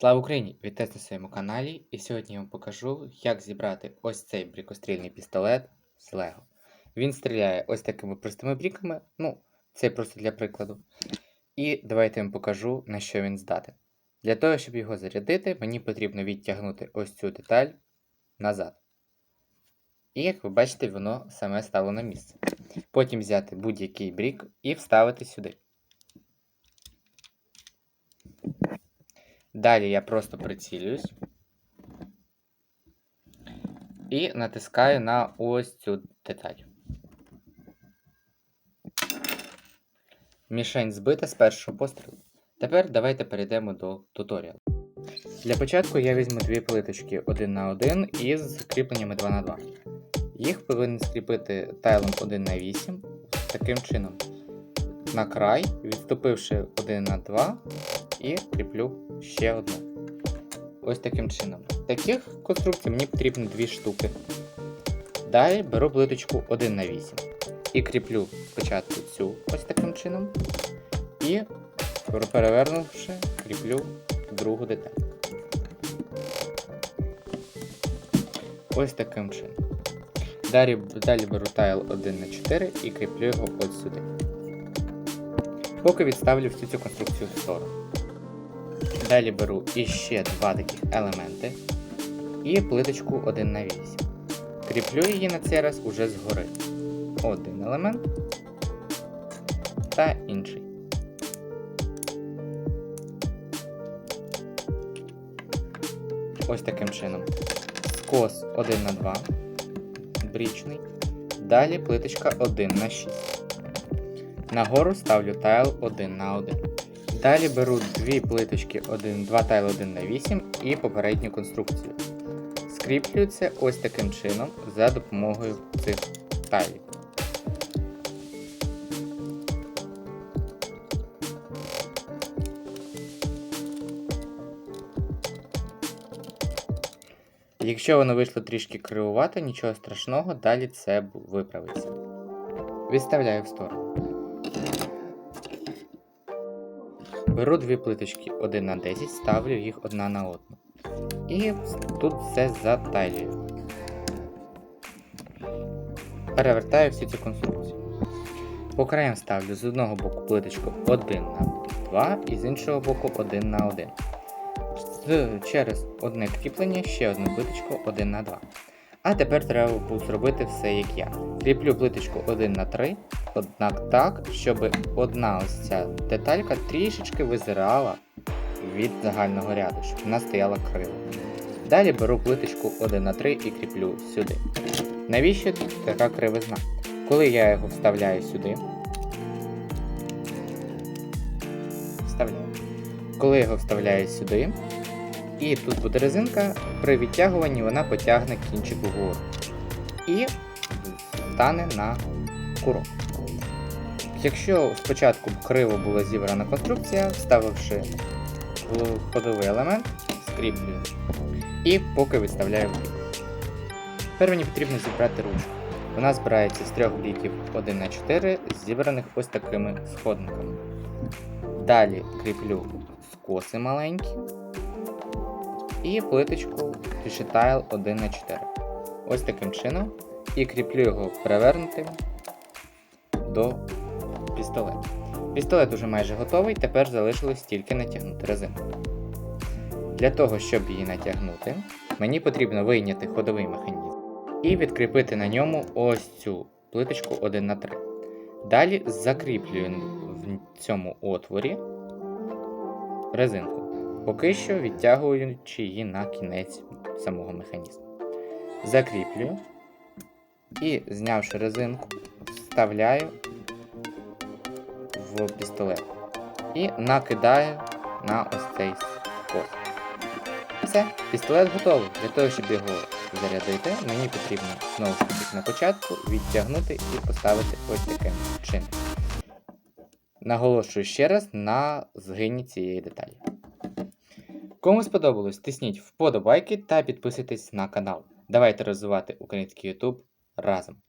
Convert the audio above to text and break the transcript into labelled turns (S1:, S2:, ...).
S1: Слава Україні! Вітаю на своєму каналі. І сьогодні я вам покажу, як зібрати ось цей брікострільний пістолет з Лего. Він стріляє ось такими простими бріками, ну, це просто для прикладу. І давайте я вам покажу, на що він здатен. Для того, щоб його зарядити, мені потрібно відтягнути ось цю деталь назад. І як ви бачите, воно саме стало на місце. Потім взяти будь-який брік і вставити сюди. Далі я просто прицілююсь і натискаю на ось цю деталь. Мішень збита з першого пострілу. Тепер давайте перейдемо до туторіалу. Для початку я візьму дві плиточки 1 на 1 із кріпленнями 2 на 2 Їх повинен скріпити тайлом 1 на 8 таким чином. На край, відступивши 1 на 2 і кріплю ще одну. Ось таким чином. Таких конструкцій мені потрібно дві штуки. Далі беру плиточку 1 на 8 і кріплю спочатку цю ось таким чином. І перевернувши, кріплю другу деталь. Ось таким чином. Далі, далі беру тайл 1 на 4 і кріплю його ось сюди. Поки відставлю всю цю конструкцію в сторону. Далі беру іще два таких елементи і плиточку 1 на 8. Кріплю її на цей раз уже згори. Один елемент та інший. Ось таким чином. Скос 1 на 2, брічний. Далі плиточка 1 на 6. Нагору ставлю тайл 1 на 1. Далі беру дві плиточки 1, 2 тайл 1 на 8 і попередню конструкцію. Скріплюю це ось таким чином за допомогою цих тайлів. Якщо воно вийшло трішки кривувати, нічого страшного, далі це виправиться. Відставляю в сторону. Беру дві плиточки 1 на 10, ставлю їх одна на одну. І тут все затайлюю. Перевертаю всю цю конструкцію. По краям ставлю з одного боку плиточку 1 на 2 і з іншого боку 1 на 1. Через одне кріплення ще одну плиточку 1 на 2. А тепер треба зробити все як я. Кріплю плиточку 1 на 3, однак так, щоб одна ось ця деталька трішечки визирала від загального ряду, щоб вона стояла криво. Далі беру плиточку 1 на 3 і кріплю сюди. Навіщо така кривизна? Коли я його вставляю сюди, вставляю. Коли його вставляю сюди, і тут буде резинка, при відтягуванні вона потягне кінчик вгору. І стане на курок. Якщо спочатку криво була зібрана конструкція, вставивши ходовий елемент, скріплюю і поки відставляю блік. Тепер мені потрібно зібрати ручку. Вона збирається з трьох бліків 1 на 4 зібраних ось такими сходниками. Далі кріплю скоси маленькі і плиточку Tile 1 на 4 Ось таким чином. І кріплю його перевернутим до пістолету. Пістолет уже майже готовий, тепер залишилось тільки натягнути резинку. Для того, щоб її натягнути, мені потрібно вийняти ходовий механізм і відкріпити на ньому ось цю плиточку 1 на 3 Далі закріплюю в цьому отворі резинку поки що відтягуючи її на кінець самого механізму. Закріплюю і, знявши резинку, вставляю в пістолет і накидаю на ось цей скос. Все, пістолет готовий. Для того, щоб його зарядити, мені потрібно знову ж таки на початку відтягнути і поставити ось таким чином. Наголошую ще раз на згині цієї деталі. Кому сподобалось, тисніть вподобайки та підписуйтесь на канал. Давайте розвивати український YouTube разом.